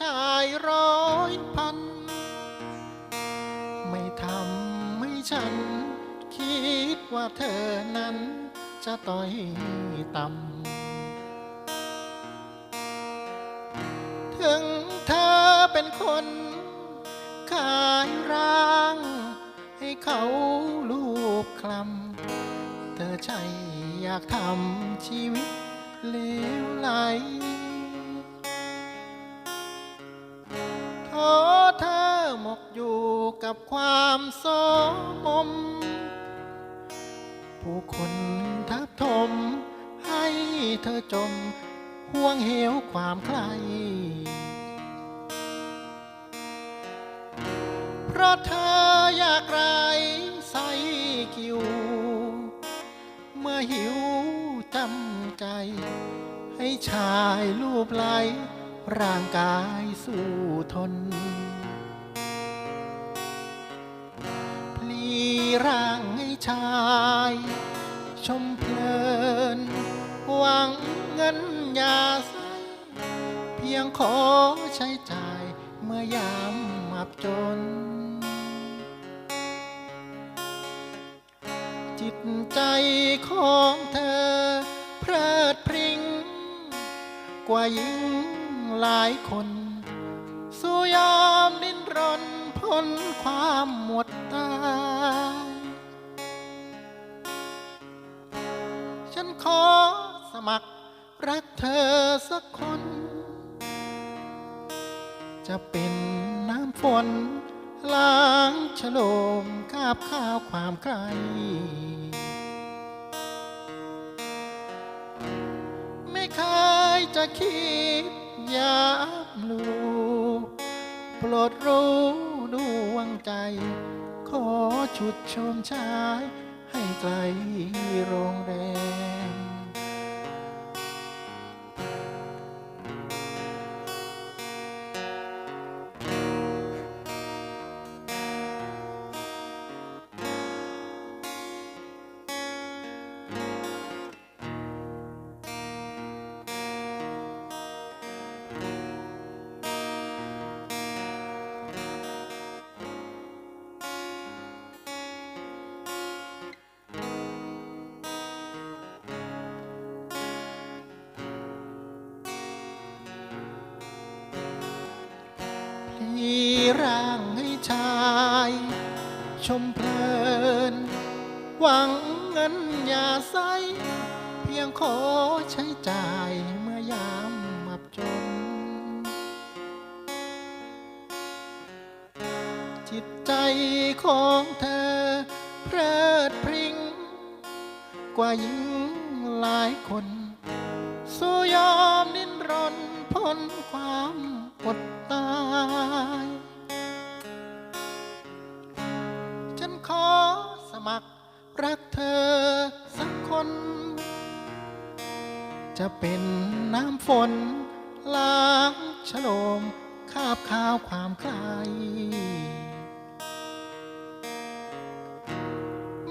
ชายร้อยพัน ไม่ทำให้ฉัน คิดว่าเธอนั้นจะต้อยต่ำถึงเธอเป็นคนขายร่าง ให้เขาลูบคลำเธอใช่อยากทำชีวิตเลวไหล กับความโสมม ผู้คนทับถม ให้เธอจมห่วงเหวความใคร เพราะเธออยากไรใส่กิว เมื่อหิวจำใจ ให้ชายรูปไหลร่างกายสู้ทน ร่างให้ชาย ชมเพลิน หวังเงินยาใสเพียงขอใช้จ่ายเมื่อยามอับจน จิตใจของเธอ เพลิดพริ้งกว่าหญิงหลายคนสู้ยอมดิ้นรนพ้นความหมดตา ฉันขอสมัคร รักเธอสักคน จะเป็นน้ำฝนล้างฉโลมคาบข้าวความใครไม่เคยจะคิดยากลูโปรดรู้ดวงใจ ขอชุดชมชาย ให้ไกลโรงแรม ร่างให้ชาย ชมเพลิน หวังเงินอย่าใสเพียงขอใช้จ่ายเมื่อยามอับจน จิตใจของเธอ เพลิดพริ้งกว่าหญิงหลายคนสู้ยอมดิ้นรนพ้นความอดตาย มัคร รักเธอสักคน จะเป็นน้ำฝนล้างฉโลมคาบข้าวความใคร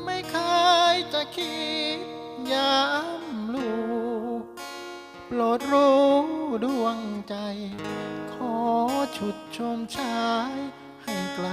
ไม่เคยจะคิดยามลูโปรดรู้ดวงใจ ขอชุดชมชายให้ไกล